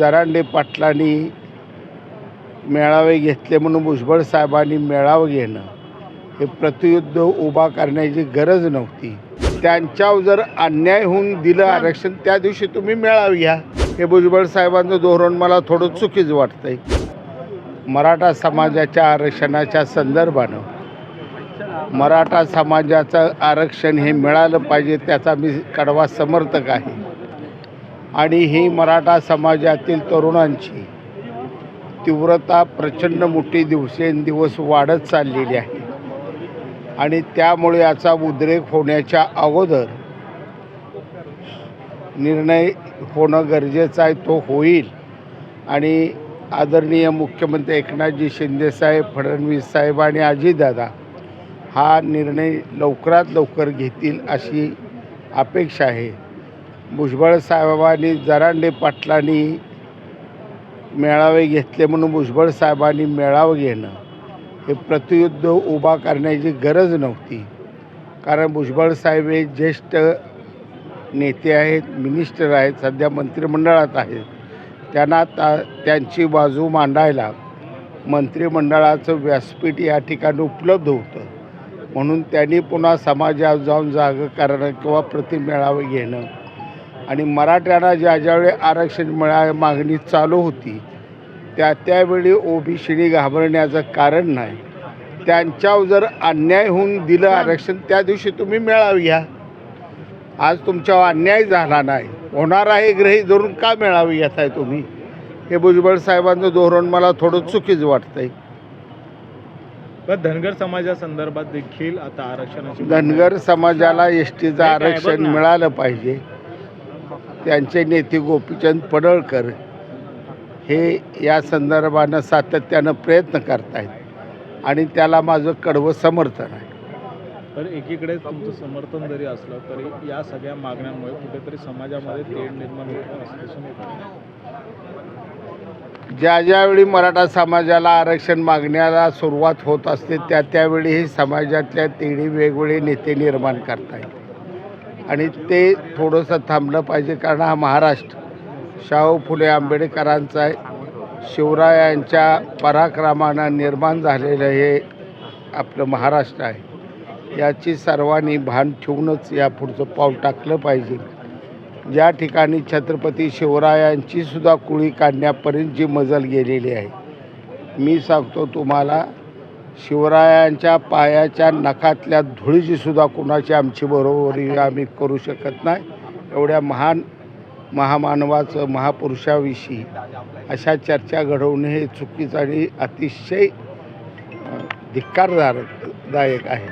जरांडे पाटलांनी मेळावे घेतले म्हणून भुजबळ साहेबांनी मेळावं घेणं हे प्रतियुद्ध उभा करण्याची गरज नव्हती. त्यांच्यावर जर अन्याय होऊन दिलं आरक्षण त्या दिवशी तुम्ही मेळावे घ्या. हे भुजबळ साहेबांचं धोरण मला थोडं चुकीचं वाटतंय. मराठा समाजाच्या आरक्षणाच्या संदर्भानं मराठा समाजाचं आरक्षण हे मिळालं पाहिजे त्याचा मी कडवा समर्थक आहे. आणि ही मराठा समाजातील तरुणांची तीव्रता प्रचंड मोठी दिवसेंदिवस वाढत चाललेली आहे. आणि त्यामुळे याचा उद्रेक होण्याच्या अगोदर निर्णय होणं गरजेचं आहे तो होईल. आणि आदरणीय मुख्यमंत्री एकनाथजी शिंदेसाहेब फडणवीस साहेब आणि अजितदादा हा निर्णय लवकरात लवकर घेतील अशी अपेक्षा आहे. भुजबळ साहेबांनी जरांडे पाटलांनी मेळावे घेतले म्हणून भुजबळ साहेबांनी मेळावं घेणं हे प्रतियुद्ध उभा करण्याची गरज नव्हती. कारण भुजबळ साहेब हे ज्येष्ठ नेते आहेत मिनिस्टर आहेत सध्या मंत्रिमंडळात आहेत. त्यांना ता त्यांची बाजू मांडायला मंत्रिमंडळाचं व्यासपीठ या ठिकाणी उपलब्ध होतं. म्हणून त्यांनी पुन्हा समाजात जाऊन जागं करणं किंवा प्रतिमेळावे घेणं आणि मराठ्यांना ज्या ज्यावेळी आरक्षण मिळा मागणी चालू होती त्या त्यावेळी ओबीसीडी घाबरण्याचं कारण नाही. त्यांच्यावर जर अन्याय होऊन दिलं आरक्षण त्या दिवशी तुम्ही मेळावे घ्या आज तुमच्यावर अन्याय झाला नाही. होणार आहे ग्रही धरून का मेळावे घेत आहे तुम्ही? हे भुजबळ साहेबांचं धोरण मला थोडं चुकीचं वाटतंय. पण धनगर समाजासंदर्भात देखील आता आरक्षणाची धनगर समाजाला एस टीचं आरक्षण. मिळालं पाहिजे. त्यांचे नेते गोपीचंद पडळकर हे या संदर्भानं सातत्यानं प्रयत्न करतायत आणि त्याला माझं कडवं समर्थन आहे. तर एकीकडे तुमचं समर्थन जरी असलं तरी या सगळ्या मागण्यांमुळे कुठेतरी समाजामध्ये तेढ निर्माण होतं ज्या ज्यावेळी मराठा समाजाला आरक्षण मागण्याला सुरुवात होत असते त्या त्यावेळी हे समाजातल्या तिन्ही वेगवेगळे नेते निर्माण करतायत. आणि ते थोडंसं थांबलं पाहिजे कारण हा महाराष्ट्र शाहू फुले आंबेडकरांचा आहे. शिवरायांच्या पराक्रमानं निर्माण झालेलं हे आपलं महाराष्ट्र आहे. याची सर्वांनी भान ठेवूनच या पुढचं पाऊल टाकलं पाहिजे. ज्या ठिकाणी छत्रपती शिवरायांची सुद्धा कुळी काढण्यापर्यंत जी मजल गेलेली आहे. मी सांगतो तुम्हाला शिवरायांच्या पायाच्या नखातल्या धुळीची सुद्धा कुणाची आमची बरोबरी आम्ही करू शकत नाही. एवढ्या महान महामानवाचं महापुरुषाविषयी अशा चर्चा घडवणे हे चुकीचं आणि अतिशय धिक्कारदारदायक धिक्कारदायक आहे.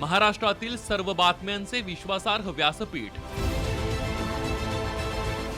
महाराष्ट्रातील सर्व बातम्यांचे विश्वासार्ह व्यासपीठ